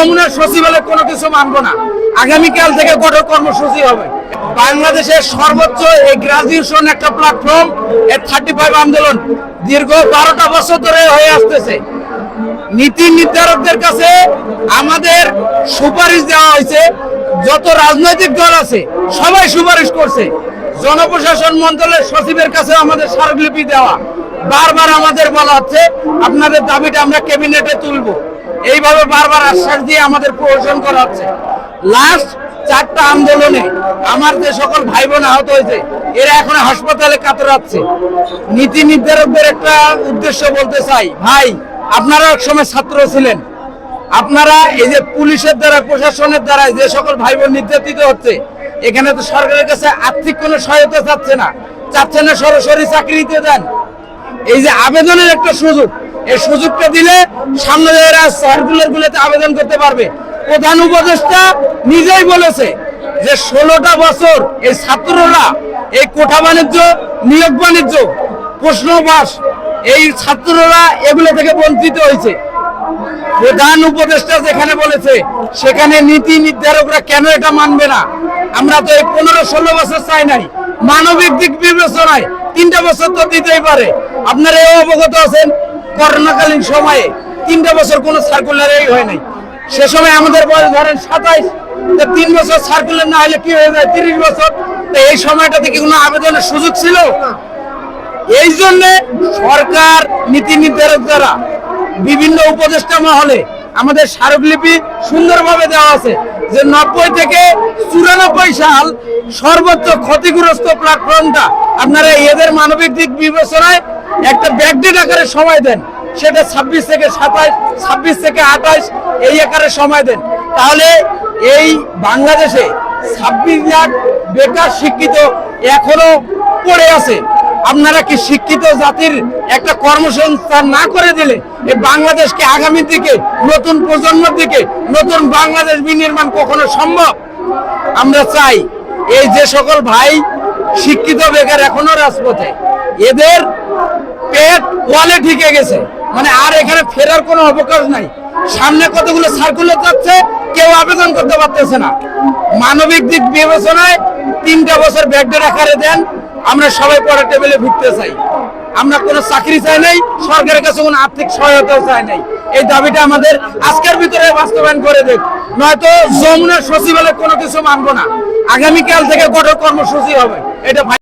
যমুনার সচিবালয় কোনো কিছু মানবো না। আগামীকাল থেকে কঠোর কর্মসূচি হবে। বাংলাদেশের সর্বোচ্চ এই গ্রাজুয়েশন একটা প্ল্যাটফর্ম এর থার্টি ফাইভ আন্দোলন দীর্ঘ বারোটা বছর ধরে হয়ে আসতেছে। নীতি নির্ধারকদের কাছে আমাদের সুপারিশ দেওয়া হয়েছে। যত রাজনৈতিক দল আছে, সবাই সুপারিশ করছে। জনপ্রশাসন মন্ত্রণালয়ের সচিবের কাছে আমাদের স্মারকলিপি দেওয়া। বারবার আমাদের বলা হচ্ছে, আপনাদের দাবিটা আমরা ক্যাবিনেটে তুলব। এইভাবে বারবার আশ্বাস দিয়ে আমাদের প্রহসন করা হচ্ছে। লাস্ট চারটা আন্দোলনে আমার যে সকল ভাই বোন আহত হয়েছে, এরা এখন হাসপাতালে কাতরাচ্ছে। নীতি নির্ধারকদের একটা উদ্দেশ্য বলতে চাই, ভাই, আপনারা এক সময় ছাত্র ছিলেন। আপনারা এই যে পুলিশের দ্বারা, প্রশাসনের দ্বারা যে সকল ভাই বোন নির্যাতিত হচ্ছে, এখানে তো সরকারের কাছে আর্থিক কোনো সহায়তা চাচ্ছে না। চাচ্ছে না সরাসরি চাকরি দিতে দেন। এই যে আবেদনের একটা সুযোগ, এই সুযোগটা দিলে সামনে সার্কুলার গুলোতে আবেদন করতে পারবে। প্রধান উপদেষ্টা নিজেই বলেছে যে ষোলোটা বছর এই ছাত্ররা এই কোঠা বাণিজ্য, নিয়োগ বাণিজ্য প্রশ্নবাস এই ছাত্ররা এগুলো থেকে বঞ্চিত হয়েছে। প্রধান উপদেষ্টা যেখানে বলেছে, সেখানে নীতি নির্ধারকরা কেন এটা মানবে না? আমরা তো এই পনেরো ষোলো বছর চাই নাই। মানবিক দিক বিবেচনায় তিনটা বছর তো দিতেই পারে। আপনারা এও অবগত আছেন, করোনাকালীন সময়ে তিনটা বছর কোনো সার্কুলারই হয় নাই। সে সময় আমাদের বয়স ধরেন সাতাইশ তিন বছর সার্কুলার না হলে কি হয়ে যায়? তিরিশ বছর। এই সময়টাতে কি কোনো আবেদনের সুযোগ ছিল? এই জন্য সরকার, নীতি নির্ধারক দ্বারা বিভিন্ন উপদেষ্টা মহলে আমাদের স্মারকলিপি সুন্দরভাবে দেওয়া আছে যে নব্বই থেকে চুরানব্বই সাল সর্বোচ্চ ক্ষতিগ্রস্ত প্ল্যাটফর্মটা আপনারা এদের মানবিক দিক বিবেচনায় একটা ব্যাকডেট আকারে সময় দেন। সেটা ছাব্বিশ থেকে সাতাশ ছাব্বিশ থেকে আঠাশ এই আকারে সময় দেন। তাহলে এই বাংলাদেশে ছাব্বিশ লাখ বেকার শিক্ষিত এখনও পড়ে আছে। আপনারা কি শিক্ষিত জাতির একটা কর্মসংস্থান না করে দিলে এই বাংলাদেশকে আগামী দিকে, নতুন প্রজন্মের দিকে, নতুন বাংলাদেশ বিনির্মাণ কখনো সম্ভব? আমরা চাই এই যে সকল ভাই শিক্ষিত বেকার এখনও রাজপথে। এদের পেট ওয়ালে ঢুকে গেছে। মানে আর এখানে ফেরার কোনো অবকাশ নাই। সামনে কতগুলো সার্কুলার যাচ্ছে, কেউ আবেদন করতে পারতেছে না। মানবিক দিক বিবেচনায় তিনটা বছর ব্যাগডের আকারে দেন, আমরা সবাই পড়া টেবিলে ভিড়তে চাই। আমরা কোনো চাকরি চাই নাই, সরকারের কাছে কোনো আর্থিক সহায়তাও চাই নাই। এই দাবিটা আমাদের আজকের ভিতরে বাস্তবায়ন করে দেখ নয়তো যমুনার সচিবালয় কোনো কিছু মানবো না। আগামীকাল থেকে কঠোর কর্মসূচি হবে। এটা ভাই